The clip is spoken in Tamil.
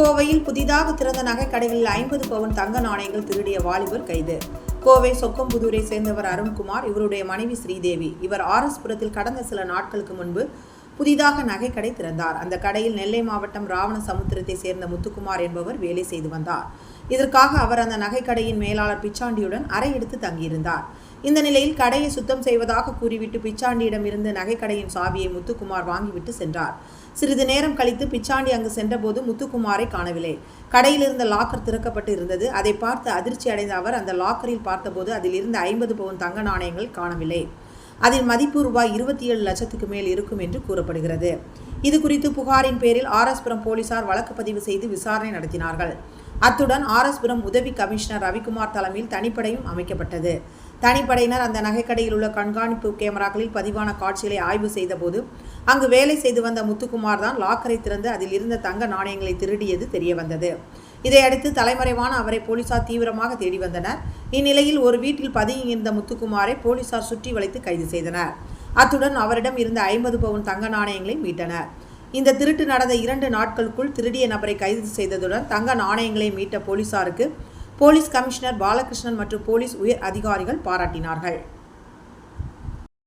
கோவையில் புதிதாக திறந்த நகைக்கடைகளில் ஐம்பது பவுன் தங்க நாணயங்கள் திருடிய வாலிபர் கைது. கோவை சொக்கம்புதூரை சேர்ந்தவர் அருண்குமார் இவருடைய மனைவி ஸ்ரீதேவி. இவர் ஆர்எஸ்புரத்தில் கடந்த சில நாட்களுக்கு முன்பு புதிதாக நகைக்கடை திறந்தார். அந்த கடையில் நெல்லை மாவட்டம் ராவண சமுத்திரத்தை சேர்ந்த முத்துக்குமார் என்பவர் வேலை செய்து வந்தார். இதற்காக அவர் அந்த நகைக்கடையின் மேலாளர் பிச்சாண்டியுடன் அறை எடுத்து தங்கியிருந்தார். இந்த நிலையில் கடையை சுத்தம் செய்வதாக கூறிவிட்டு பிச்சாண்டியிடம் இருந்து நகைக்கடையின் சாவியை முத்துக்குமார் வாங்கிவிட்டு சென்றார். சிறிது நேரம் கழித்து பிச்சாண்டி அங்கு சென்றபோது முத்துக்குமாரை காணவில்லை. கடையில் இருந்த லாக்கர் திறக்கப்பட்டு இருந்தது. அதை பார்த்து அதிர்ச்சி அடைந்த அவர் அந்த லாக்கரில் பார்த்தபோது அதில் இருந்த ஐம்பது பவுன் தங்க நாணயங்கள் காணவில்லை. அதில் மதிப்பு ரூபாய் இருபத்தி ஏழு லட்சத்துக்கு மேல் இருக்கும் என்று கூறப்படுகிறது. இது குறித்து புகாரின் பேரில் ஆர்எஸ்புரம் போலீசார் வழக்கு பதிவு செய்து விசாரணை நடத்தினார்கள். அத்துடன் ஆர்எஸ்புரம் உதவி கமிஷனர் ரவிக்குமார் தலைமையில் தனிப்படையும் அமைக்கப்பட்டது. தனிப்படையினர் அந்த நகைக்கடையில் உள்ள கண்காணிப்பு கேமராக்களில் பதிவான காட்சிகளை ஆய்வு செய்தபோது அங்கு வேலை செய்து வந்த முத்துக்குமார் தான் லாக்கரை திறந்து அதில் இருந்த தங்க நாணயங்களை திருடியது தெரியவந்தது. இதையடுத்து தலைமறைவான அவரை போலீசார் தீவிரமாக தேடி வந்தனர். இந்நிலையில் ஒரு வீட்டில் பதுங்கியிருந்த முத்துக்குமாரை போலீசார் சுற்றி வளைத்து கைது செய்தனர். அத்துடன் அவரிடம் இருந்த ஐம்பது பவுன் தங்க நாணயங்களை மீட்டனர். இந்த திருட்டு நடந்த இரண்டு நாட்களுக்குள் திருடிய நபரை கைது செய்ததுடன் தங்க நாணயங்களை மீட்ட போலீசாருக்கு போலீஸ் கமிஷனர் பாலகிருஷ்ணன் மற்றும் போலீஸ் உயர் அதிகாரிகள் பாராட்டினார்கள்.